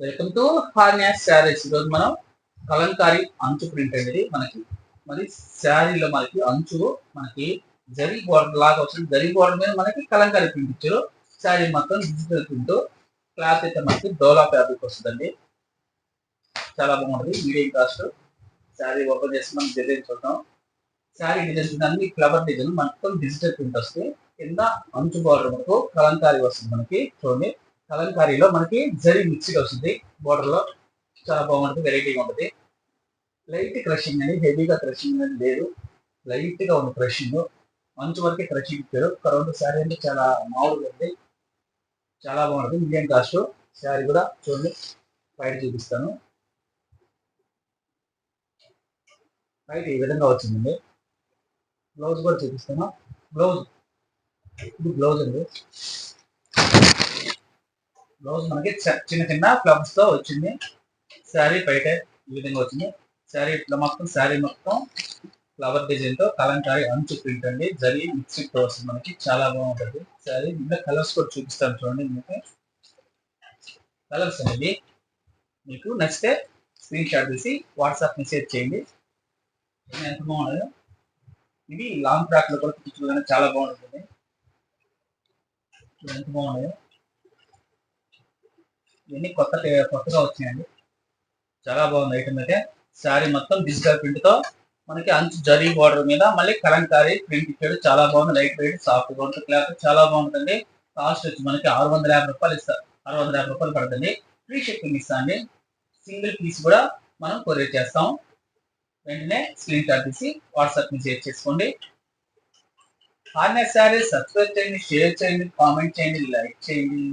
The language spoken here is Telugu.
వెల్కమ్ టు హార్నియాస్ శారీస్ ఈరోజు మనం కలంకారీ అంచు ప్రింట్ అనేది మనకి మరి శారీలో మనకి అంచు మనకి జరి బోర్డర్ లాగా వచ్చింది. జరి బోర్డర్ మీద మనకి కలంకారీ ప్రింట్ ఇచ్చారు. శారీ మొత్తం డిజిటల్ ప్రింట్ క్లాత్ అయితే మనకి డోలా ఫ్యాబ్రిక్ వస్తుందండి. చాలా బాగుంటుంది. మీడియం కాస్ట్ శారీ ఓపెన్ చేసి మనం డిజైన్ చూద్దాం. శారీ డిజైన్ అన్ని ఫ్లవర్ డిజైన్ మొత్తం డిజిటల్ ప్రింట్ వస్తుంది కింద అంచు బార్డర్ మనకు కలంకారీ వస్తుంది మనకి. చూడండి. కలంకారీలో మనకి జరీ మిక్సీ వస్తుంది. బోర్డర్లో చాలా బాగుంటుంది వెరైటీగా ఉంటుంది. లైట్ క్రషింగ్ అని హెవీగా క్రషింగ్ అనేది లేదు. లైట్గా ఉంది క్రషింగ్ మంచి వరకే క్రషింగ్ ఇచ్చారు. కరెంట్ శారీ అంటే చాలా మామూలుగా ఉంది. చాలా బాగుంటుంది. మీడియం కాస్ట్ శారీ కూడా చూడండి. బయట చూపిస్తాను. బయట ఈ విధంగా వచ్చిందండి? బ్లౌజ్ కూడా చూపిస్తాను బ్లౌజ్ ఇది బ్లౌజ్ అండి. బ్లౌజ్ మనకి చిన్న చిన్న ఫ్లవర్స్తో వచ్చింది. శారీ బయట ఈ విధంగా వచ్చింది. శారీ ఇట్లా మొత్తం శారీ మొత్తం ఫ్లవర్ డిజైన్తో కలంకారీ అంచు ప్రింట్ అండి. జరి మిక్సింగ్తో వస్తుంది మనకి చాలా బాగుంటుంది. శారీ ఇంకా కలర్స్ కూడా చూపిస్తాను చూడండి మీకు. కలర్స్ అనేది మీకు నచ్చితే స్క్రీన్ షాట్ తీసి వాట్సాప్ మెసేజ్ చేయండి. ఎంత బాగుంది ఇది లాంగ్ ట్రాక్లో కూడా చూపించుకోవడానికి చాలా బాగుంటుంది. ఎంత బాగున్నాయో. ఇవన్నీ కొత్త కొత్తగా వచ్చినాయండి. చాలా బాగుంది ఐటమ్ అయితే. శారీ మొత్తం డిజిటల్ ప్రింట్తో మనకి అంచు జరీ బోర్డర్ మీద మళ్ళీ కలంకారీ ప్రింట్ ఇచ్చాడు. చాలా బాగుంది. లైట్ వెయిట్ సాఫ్ట్గా ఉంటుంది క్లాత్ చాలా బాగుంటుంది కాస్ట్ వచ్చి మనకి ఆరు వందల యాభై రూపాయలు ఇస్తారు ఆరు వందల యాభై రూపాయలు పడుతుంది. ఫ్రీ షిప్పింగ్ ఇస్తాండి సింగిల్ పీస్ కూడా మనం కొరియర్ చేస్తాం. వెంటనే స్క్రీన్ షాట్ తీసి వాట్సాప్ మెసేజ్ చేసుకోండి. హార్నెస్ శారీ సబ్స్క్రైబ్ చేయండి షేర్ చేయండి కామెంట్ చేయండి లైక్ చేయండి.